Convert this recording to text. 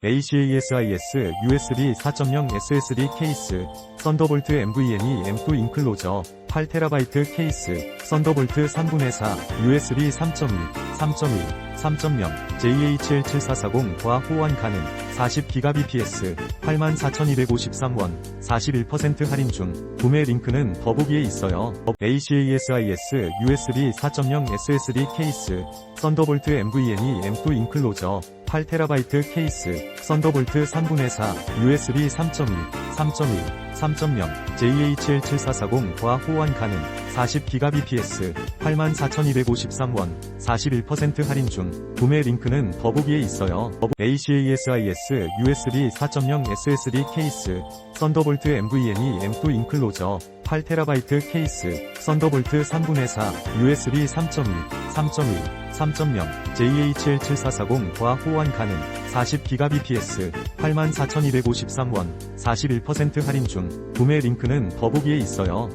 ACASIS USB 4.0 SSD 케이스, 썬더볼트 NVMe M2 인클로저, 8TB 케이스, 썬더볼트 3분의 4, USB 3.2, 3.1, 3.0, JH17440 과 호환 가능, 40GBps, 84,253원, 41% 할인 중, 구매 링크는 더보기에 있어요. ACASIS USB 4.0 SSD 케이스, 썬더볼트 NVMe M2 인클로저, 8TB 케이스, 썬더볼트 3분의 4, USB 3.2, 3.1, 3.0, JH17440 과 호환 가능, 40GBps, 84,253원, 41% 할인 중, 구매 링크는 더보기에 있어요. ACASIS USB 4.0 SSD 케이스, 썬더볼트 NVMe M2 인클로저, 8TB 케이스, 썬더볼트 3분의 4, USB 3.2, 3.1, 3.0, JH17440 과 호환 가능, 40GBps, 84,253원, 41% 할인 중, 구매 링크는 더보기에 있어요.